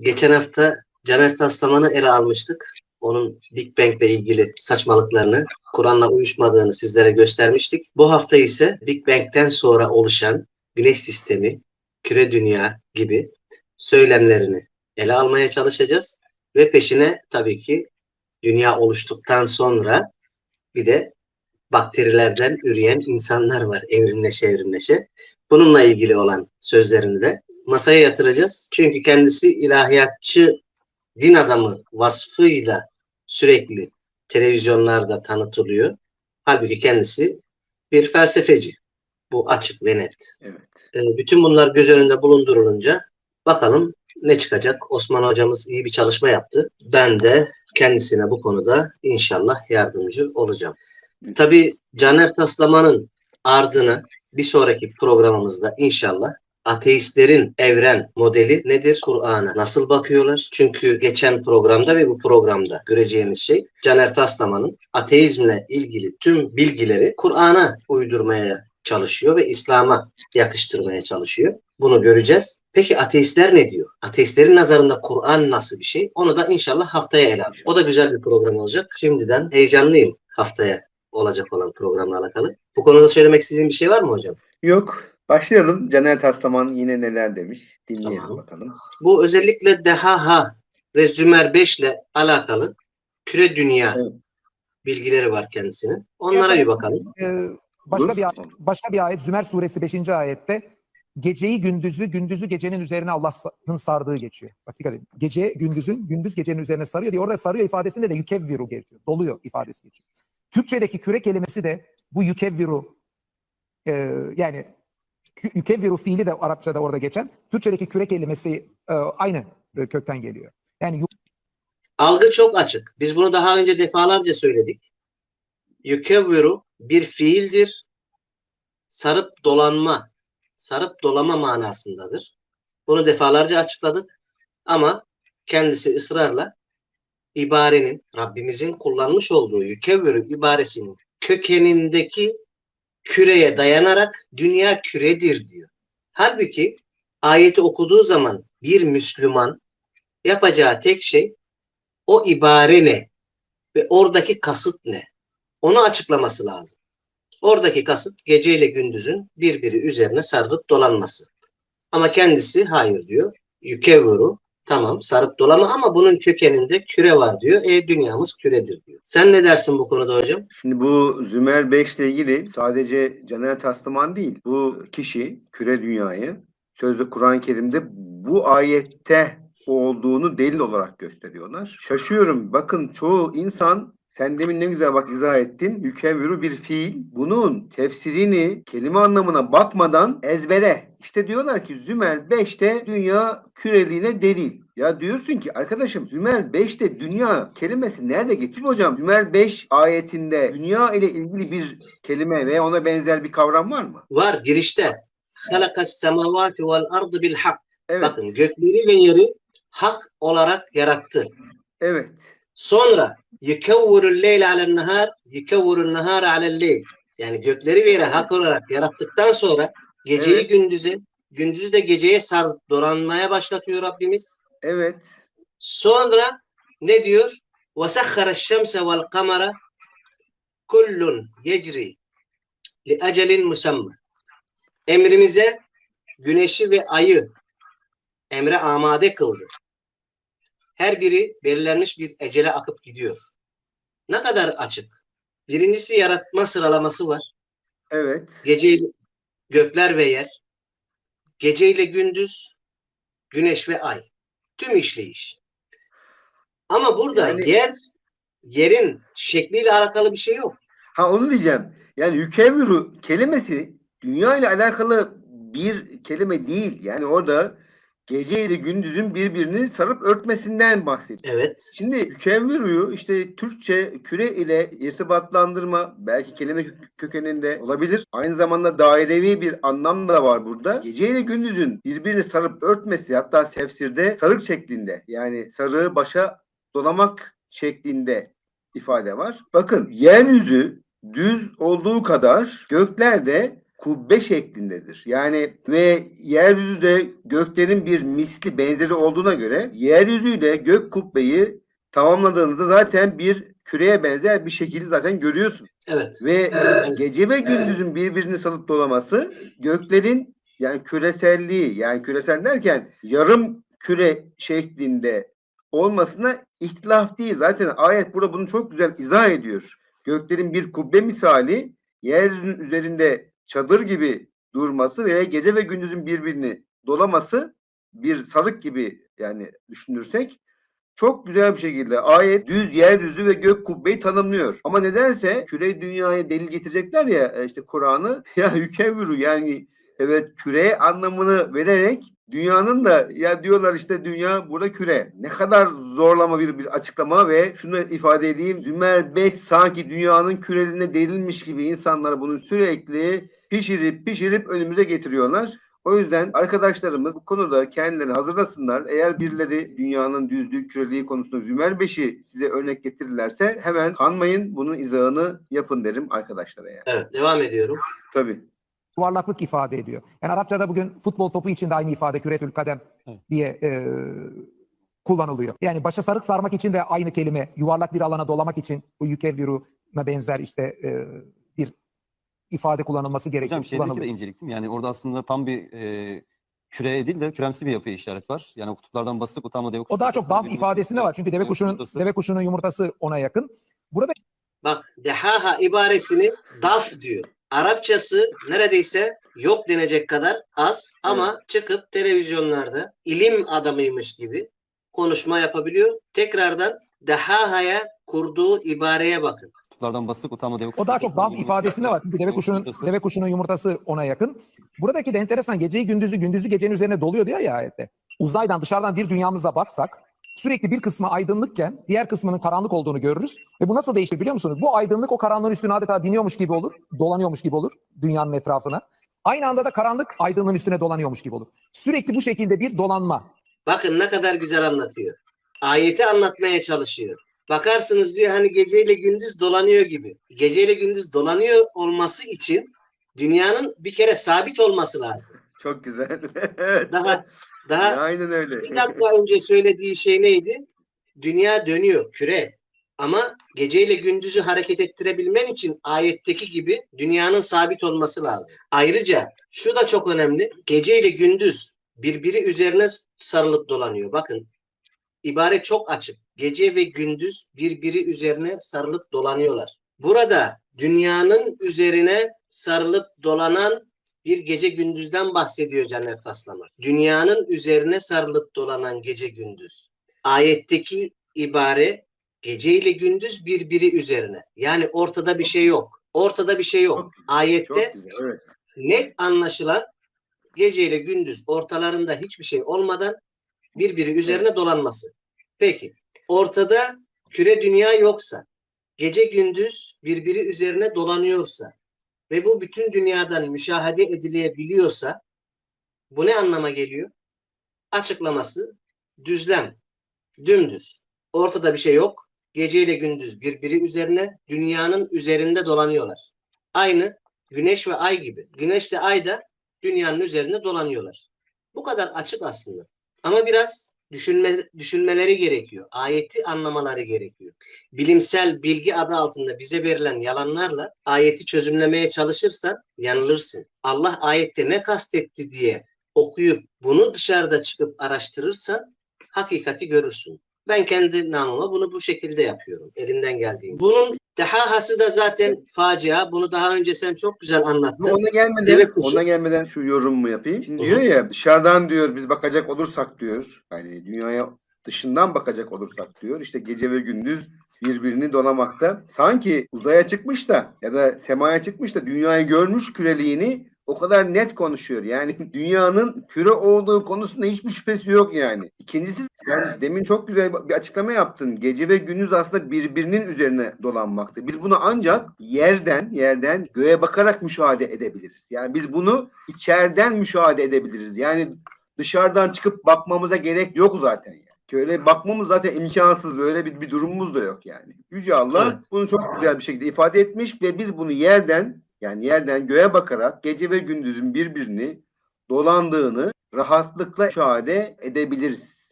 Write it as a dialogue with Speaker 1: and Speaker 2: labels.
Speaker 1: Geçen hafta Caner Taslaman'ı ele almıştık. Onun Big Bang ile ilgili saçmalıklarını, Kur'an'la uyuşmadığını sizlere göstermiştik. Bu hafta ise Big Bang'den sonra oluşan güneş sistemi, küre dünya gibi söylemlerini ele almaya çalışacağız. Ve peşine tabii ki dünya oluştuktan sonra bir de bakterilerden üreyen insanlar var evrimleşe evrimleşe. Bununla ilgili olan sözlerini de masaya yatıracağız. Çünkü kendisi ilahiyatçı din adamı vasfıyla sürekli televizyonlarda tanıtılıyor. Halbuki kendisi bir felsefeci. Bu açık ve net.
Speaker 2: Evet.
Speaker 1: Ee, bütün bunlar göz önünde bulundurulunca bakalım ne çıkacak. Osman hocamız iyi bir çalışma yaptı. Ben de kendisine bu konuda inşallah yardımcı olacağım. Tabii Caner Taslaman'ın ardına bir sonraki programımızda inşallah ateistlerin evren modeli nedir? Kur'an'a nasıl bakıyorlar? Çünkü geçen programda ve bu programda göreceğimiz şey Caner Taslaman'ın ateizmle ilgili tüm bilgileri Kur'an'a uydurmaya çalışıyor ve İslam'a yakıştırmaya çalışıyor. Bunu göreceğiz. Peki ateistler ne diyor? Ateistlerin nazarında Kur'an nasıl bir şey? Onu da inşallah haftaya ele alacağız. O da güzel bir program olacak. Şimdiden heyecanlıyım haftaya olacak olan programla alakalı. Bu konuda söylemek istediğim bir şey var mı hocam?
Speaker 2: Yok. Başlayalım. Caner Taslaman yine neler demiş. Dinleyelim
Speaker 1: Tamam.
Speaker 2: bakalım.
Speaker 1: Bu özellikle Dehaha ve Zümer 5 ile alakalı küre dünya
Speaker 2: Evet.
Speaker 1: bilgileri var kendisinin. Onlara bir bakalım.
Speaker 3: Ee, başka bir başka bir ayet Zümer suresi 5. ayette geceyi gündüzü, gündüzü gecenin üzerine Allah'ın sardığı geçiyor. Bak dikkat edin. Gece gündüzün, gündüz gecenin üzerine sarıyor diye orada sarıyor ifadesinde de yükevviru geçiyor. Doluyor ifadesi geçiyor. Türkçedeki küre kelimesi de bu yükevviru e, yani yükevviru fiili de Arapçada orada geçen. Türkçedeki küre kelimesi e, aynı e, kökten geliyor. Yani
Speaker 1: Algı çok açık. Biz bunu daha önce defalarca söyledik. Yükevviru bir fiildir. Sarıp dolanma, sarıp dolama manasındadır. Bunu defalarca açıkladık. Ama kendisi ısrarla ibarenin, Rabbimizin kullanmış olduğu yükevviru ibaresinin kökenindeki küreye dayanarak dünya küredir diyor. Halbuki ayeti okuduğu zaman bir Müslüman yapacağı tek şey o ibare ne ve oradaki kasıt ne? Onu açıklaması lazım. Oradaki kasıt geceyle gündüzün birbiri üzerine sarılıp dolanması. Ama kendisi hayır diyor. Yükevuru tamam sarıp dolama ama bunun kökeninde küre var diyor. E dünyamız küredir diyor. Sen ne dersin bu konuda hocam?
Speaker 2: Şimdi bu Zümer 5 ile ilgili sadece Caner Taslaman değil. Bu kişi küre dünyayı sözlü Kur'an-ı Kerim'de bu ayette olduğunu delil olarak gösteriyorlar. Şaşıyorum. Bakın çoğu insan sen demin ne güzel bak izah ettin. Yükevviru bir fiil. Bunun tefsirini kelime anlamına bakmadan ezbere. İşte diyorlar ki Zümer 5'te dünya küreliğine delil. Ya diyorsun ki arkadaşım Zümer 5'te dünya kelimesi nerede geçiyor hocam? Zümer 5 ayetinde dünya ile ilgili bir kelime veya ona benzer bir kavram var mı?
Speaker 1: Var girişte. Halakas semavati vel ardı bil hak.
Speaker 2: Evet.
Speaker 1: Bakın gökleri ve yeri hak olarak yarattı.
Speaker 2: Evet.
Speaker 1: Sonra yekevvurul leyl alen nahar, yekevvurul nahar alel leyl. Yani gökleri ve yeri hak olarak yarattıktan sonra geceyi
Speaker 2: Evet.
Speaker 1: gündüze, gündüzü de geceye sarıp dolanmaya başlatıyor Rabbimiz.
Speaker 2: Evet.
Speaker 1: Sonra ne diyor? وَسَخَّرَ الشَّمْسَ وَالْقَمَرَ كُلٌّ يَجْرِي لِأَجَلٍ مُسَمَّى Emrimize güneşi ve ayı emre amade kıldı. Her biri belirlenmiş bir ecele akıp gidiyor. Ne kadar açık. Birincisi yaratma sıralaması var.
Speaker 2: Evet.
Speaker 1: Gece gökler ve yer. Gece ile gündüz, güneş ve ay. Tüm işleyiş. Ama burada
Speaker 2: Yani-
Speaker 1: yer yerin şekliyle alakalı bir şey yok.
Speaker 2: Ha onu diyeceğim. Yani yükevviru kelimesi dünya ile alakalı bir kelime değil. Yani orada gece ile gündüzün birbirini sarıp örtmesinden bahsediyor.
Speaker 1: Evet.
Speaker 2: Şimdi yükevviruyu işte Türkçe küre ile irtibatlandırma belki kelime kö- kökeninde olabilir. Aynı zamanda dairevi bir anlam da var burada. Gece ile gündüzün birbirini sarıp örtmesi hatta tefsirde sarık şeklinde yani sarığı başa dolamak şeklinde ifade var. Bakın yeryüzü düz olduğu kadar gökler de kubbe şeklindedir. Yani ve yeryüzü de göklerin bir misli benzeri olduğuna göre yeryüzüyle gök kubbeyi tamamladığınızda zaten bir küreye benzer bir şekilde zaten görüyorsun.
Speaker 1: Evet.
Speaker 2: Ve gece ve gündüzün birbirini salıp dolaması göklerin yani küreselliği yani küresel derken yarım küre şeklinde olmasına ihtilaf değil. Zaten ayet burada bunu çok güzel izah ediyor. Göklerin bir kubbe misali yeryüzünün üzerinde çadır gibi durması veya gece ve gündüzün birbirini dolaması bir sarık gibi yani düşünürsek çok güzel bir şekilde ayet düz yeryüzü ve gök kubbeyi tanımlıyor. Ama nedense küre dünyaya delil getirecekler ya e, işte Kur'an'ı ya yükevviru yani evet küreye anlamını vererek dünyanın da ya diyorlar işte dünya burada küre. Ne kadar zorlama bir, bir açıklama ve şunu ifade edeyim. Zümer 5 sanki dünyanın küreline delilmiş gibi insanlara bunu sürekli pişirip pişirip önümüze getiriyorlar. O yüzden arkadaşlarımız bu konuda kendilerini hazırlasınlar. Eğer birileri dünyanın düzlüğü, küreliği konusunda Zümer 5'i size örnek getirirlerse hemen kanmayın. Bunun izahını yapın derim arkadaşlara yani.
Speaker 1: Evet. Devam ediyorum.
Speaker 2: Tabii.
Speaker 3: Yuvarlaklık ifade ediyor. Yani Arapçada bugün futbol topu için de aynı ifade küretül kadem diye e, kullanılıyor. Yani başa sarık sarmak için de aynı kelime yuvarlak bir alana dolamak için bu yükevviruna benzer işte e, bir ifade kullanılması gerekiyor.
Speaker 4: Hocam şeydeki de
Speaker 3: kullanılıyor.
Speaker 4: incelik değil mi? Yani orada aslında tam bir e, küreye değil de küremsi bir yapıya işaret var. Yani o kutuplardan basıp utanma deve
Speaker 3: O daha çok daf ifadesinde var. Çünkü deve kuşunun deve kuşunun yumurtası ona yakın. Burada
Speaker 1: Bak dehaha ibaresini daf diyor. Arapçası neredeyse yok denecek kadar az ama çıkıp televizyonlarda ilim adamıymış gibi konuşma yapabiliyor. Tekrardan dehahaya kurduğu ibareye bakın.
Speaker 4: kutuplardan basıp utanma deve
Speaker 3: o daha çok daf ifadesinde var. Çünkü deve kuşunun deve kuşunun yumurtası ona yakın. Buradaki de enteresan geceyi gündüzü gündüzü gecenin üzerine doluyor diyor ya ayette. Uzaydan dışarıdan bir dünyamıza baksak sürekli bir kısmı aydınlıkken diğer kısmının karanlık olduğunu görürüz. Ve bu nasıl değişir biliyor musunuz? Bu aydınlık o karanlığın üstüne adeta biniyormuş gibi olur. Dolanıyormuş gibi olur dünyanın etrafına. Aynı anda da karanlık aydınlığın üstüne dolanıyormuş gibi olur. Sürekli bu şekilde bir dolanma.
Speaker 1: Bakın ne kadar güzel anlatıyor. Ayeti anlatmaya çalışıyor. Bakarsınız diyor hani geceyle gündüz dolanıyor gibi. Geceyle gündüz dolanıyor olması için dünyanın bir kere sabit olması lazım.
Speaker 2: Çok güzel. evet.
Speaker 1: Daha daha
Speaker 2: Aynen öyle.
Speaker 1: bir dakika önce söylediği şey neydi? Dünya dönüyor, küre. Ama geceyle gündüzü hareket ettirebilmen için ayetteki gibi dünyanın sabit olması lazım. Ayrıca şu da çok önemli. Geceyle gündüz birbiri üzerine sarılıp dolanıyor. Bakın ibare çok açık. Gece ve gündüz birbiri üzerine sarılıp dolanıyorlar. Burada dünyanın üzerine sarılıp dolanan bir gece gündüzden bahsediyor Caner Taslaman. Dünyanın üzerine sarılıp dolanan gece gündüz. Ayetteki ibare gece ile gündüz birbiri üzerine. Yani ortada bir şey yok. Ortada bir şey yok. Ayette
Speaker 2: Çok güzel. Evet.
Speaker 1: net anlaşılan gece ile gündüz ortalarında hiçbir şey olmadan birbiri üzerine dolanması. Peki ortada küre dünya yoksa gece gündüz birbiri üzerine dolanıyorsa ve bu bütün dünyadan müşahede edilebiliyorsa bu ne anlama geliyor? Açıklaması düzlem, dümdüz. Ortada bir şey yok. Gece ile gündüz birbiri üzerine dünyanın üzerinde dolanıyorlar. Aynı güneş ve ay gibi. Güneş de ay da dünyanın üzerinde dolanıyorlar. Bu kadar açık aslında. Ama biraz düşünme, düşünmeleri gerekiyor. Ayeti anlamaları gerekiyor. Bilimsel bilgi adı altında bize verilen yalanlarla ayeti çözümlemeye çalışırsan yanılırsın. Allah ayette ne kastetti diye okuyup bunu dışarıda çıkıp araştırırsan hakikati görürsün. Ben kendi namıma bunu bu şekilde yapıyorum. Elimden geldiğince. Bunun dehahası da zaten facia. Bunu daha önce sen çok güzel anlattın.
Speaker 2: Ona gelmeden,
Speaker 1: Deve kuşu.
Speaker 2: ona gelmeden şu yorumumu yapayım. Şimdi diyor ya dışarıdan diyor biz bakacak olursak diyor. Yani dünyaya dışından bakacak olursak diyor. işte gece ve gündüz birbirini dolamakta. Sanki uzaya çıkmış da ya da semaya çıkmış da dünyayı görmüş küreliğini o kadar net konuşuyor. Yani dünyanın küre olduğu konusunda hiçbir şüphesi yok yani. İkincisi sen demin çok güzel bir açıklama yaptın. Gece ve gündüz aslında birbirinin üzerine dolanmakta. Biz bunu ancak yerden yerden göğe bakarak müşahede edebiliriz. Yani biz bunu içeriden müşahede edebiliriz. Yani dışarıdan çıkıp bakmamıza gerek yok zaten. Yani. Şöyle bakmamız zaten imkansız. Böyle bir, bir durumumuz da yok yani. Yüce Allah
Speaker 1: Evet.
Speaker 2: bunu çok güzel bir şekilde ifade etmiş ve biz bunu yerden Yani yerden göğe bakarak gece ve gündüzün birbirini dolandığını rahatlıkla müşahede edebiliriz.